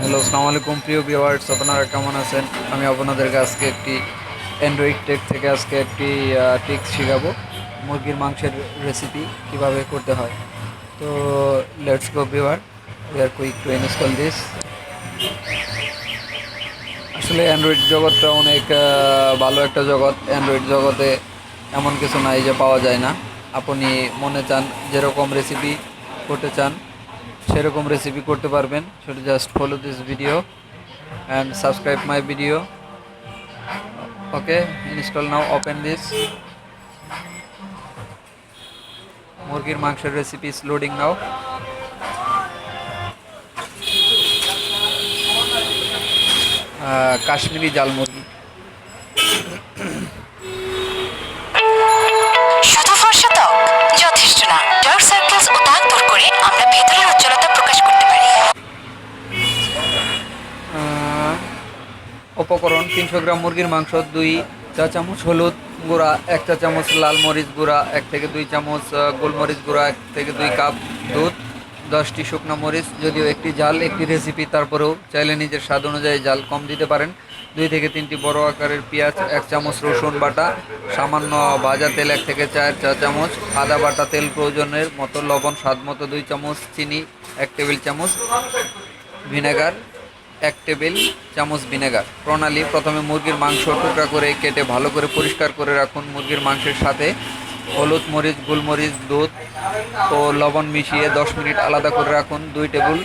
Hello আসসালামু আলাইকুম প্রিয় ভিউয়ার্স, আপনারা কেমন আছেন? আমি আপনাদেরকে আজকে একটি অ্যান্ড্রয়েড টেক থেকে আজকে একটি টিক্স শেখাবো, মুরগির মাংসের রেসিপি কীভাবে করতে হয়। তো let's go viewer we are quick to install this আসলে অ্যান্ড্রয়েড জগৎটা অনেক ভালো একটা জগৎ। অ্যান্ড্রয়েড জগতে এমন কিছু নাই যে পাওয়া যায় না। আপনি মনে চান যেরকম রেসিপি করতে চান সেরকম রেসিপি করতে পারবেন। শুধু just follow this video and subscribe my video okay install now open this মুরগির মাংসের recipe is loading now Kashmiri জাল মুরগি। উপকরণ তিনশো গ্রাম মুরগির মাংস, দুই চা চামচ হলুদ গুঁড়া, এক চা চামচ লাল মরিচ গুঁড়া, এক থেকে দুই চামচ গোলমরিচ গুঁড়া, এক থেকে দুই কাপ দুধ, দশটি শুকনো মরিচ, যদিও একটি জাল, একটি রেসিপি তারপরেও চাইলে নিজের স্বাদ অনুযায়ী জাল কম দিতে পারেন। দুই থেকে তিনটি বড় আকারের পেঁয়াজ, এক চামচ রসুন বাটা, সামান্য ভাজা তেল, এক থেকে চার চা চামচ আদা বাটা তেল প্রয়োজনের মতো লবণ, স্বাদ মতো দুই চামচ চিনি, এক টেবিল চামচ ভিনেগার এক টেবিল, চামচ ভিনেগার। প্রণালী, প্রথমে মুরগির মাংস টুকরা করে কেটে ভালো করে পরিষ্কার করে রাখুন মুরগির মাংসের সাথে। হলুদ মরিচ গোলমরিচ দুধ ও লবণ মিশিয়ে দশ মিনিট আলাদা করে রাখুন। দুই টেবিল,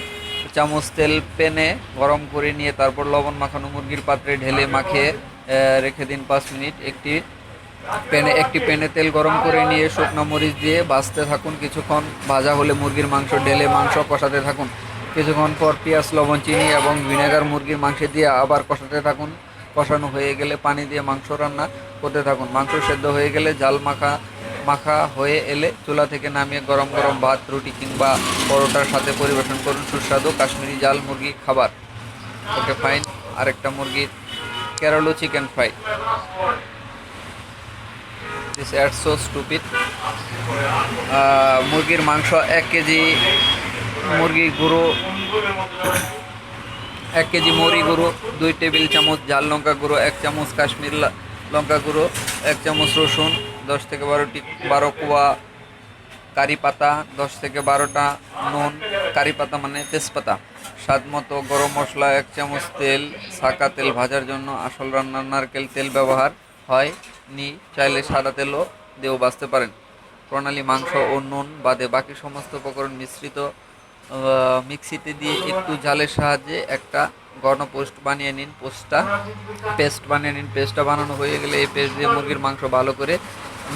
চামচ তেল পেনে গরম করে নিয়ে তারপর লবণ মাখানো মুরগির পাত্রে ঢেলে মাখিয়ে রেখে দিন পাঁচ মিনিট। একটি প্যানে একটি প্যানে তেল গরম করে নিয়ে শুকনো মরিচ দিয়ে ভাজতে থাকুন। কিছুক্ষণ ভাজা হলে মুরগির মাংস ঢেলে মাংস কষাতে থাকুন। কিছুক্ষণ পর পেঁয়াজ, লবণ, চিনি এবং ভিনেগার মুরগির মাংস দিয়ে আবার কষাতে থাকুন। কষানো হয়ে গেলে পানি দিয়ে মাংস রান্না করতে থাকুন। মাংস সেদ্ধ হয়ে গেলে জাল মাখা মাখা হয়ে এলে চুলা থেকে নামিয়ে গরম গরম ভাত, রুটি কিংবা পরোটার সাথে পরিবেশন করুন সুস্বাদু কাশ্মীরি জাল মুরগি খাবার। Okay, fine. আরেকটা মুরগির Kerala chicken fry. This ad so stupid মুরগির মাংস এক কেজি মুরগি গুঁড়ো এক কেজি মরি গুঁড়ো দুই টেবিল চামচ ঝাল লঙ্কা গুঁড়ো, এক চামচ কাশ্মীর লঙ্কা গুঁড়ো, এক চামচ রসুন, দশ থেকে বারোটি, বারো কোয়া কারি পাতা, দশ থেকে বারোটা নুন, কারি পাতা মানে তেজপাতা। স্বাদ মতো গরম মশলা, এক চামচ তেল, সাকা তেল ভাজার জন্য আসল রান্নার নারকেল তেল ব্যবহার হয় নি, চাইলে সাদা তেলও দিয়েও বাঁচতে পারেন। প্রণালী, মাংস ও নুন বাদে বাকি সমস্ত উপকরণ মিশ্রিত মিক্সিতে দিয়ে একটু জালের সাহায্যে একটা ঘন পোস্ট বানিয়ে নিন, পোস্টটা। পেস্ট বানিয়ে নিন, পেস্টটা বানানো হয়ে গেলে এই পেস্ট দিয়ে মুরগির মাংস ভালো করে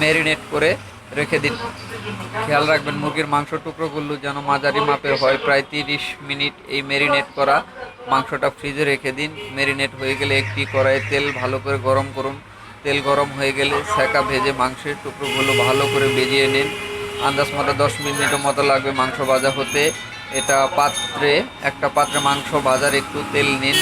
ম্যারিনেট করে রেখে দিন। খেয়াল রাখবেন, মুরগির মাংস টুকরোগুলো যেন মাঝারি মাপের হয়। প্রায় তিরিশ মিনিট এই ম্যারিনেট করা মাংসটা ফ্রিজে রেখে দিন। ম্যারিনেট হয়ে গেলে একটি কড়াইয়ে তেল ভালো করে গরম করুন। তেল গরম হয়ে গেলে সেকা ভেজে মাংসের টুকরোগুলো ভালো করে ভেজিয়ে নিন। আন্দাজ মতো দশ মিনিটের মতো লাগবে মাংস ভাজা হতে। এটা পাত্রে, একটা পাত্রে মাংস ভাজার একটু তেল নিন,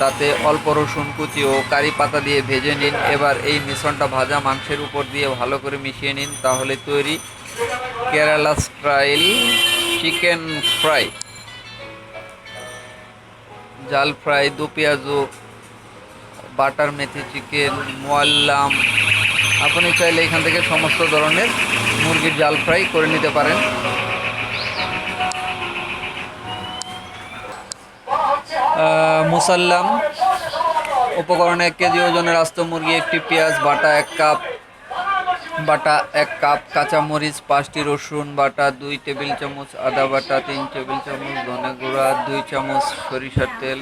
তাতে অল্প রসুন কুচি ও কারি পাতা দিয়ে ভেজে নিন। এবার এই মিশ্রণটা ভাজা মাংসের উপর দিয়ে ভালো করে মিশিয়ে নিন, তাহলে তৈরি কেরালা স্টাইল চিকেন ফ্রাই। জাল ফ্রাই, দু পেঁয়াজু বাটার মেথি চিকেন, মোয়াল্লাম। আপনি চাইলে এখান থেকে সমস্ত ধরনের মুরগির জাল ফ্রাই করে নিতে পারেন। মুসাল্লাম উপকরণে এক কেজি ওজনের আস্ত মুরগি, একটি পেঁয়াজ, বাটা এক কাপ, বাটা এক কাপ, কাঁচামরিচ, পাঁচটি রসুন, বাটা দুই টেবিল চামচ, আদা বাটা তিন টেবিল চামচ, ধনে গুঁড়া দুই চামচ সরিষার তেল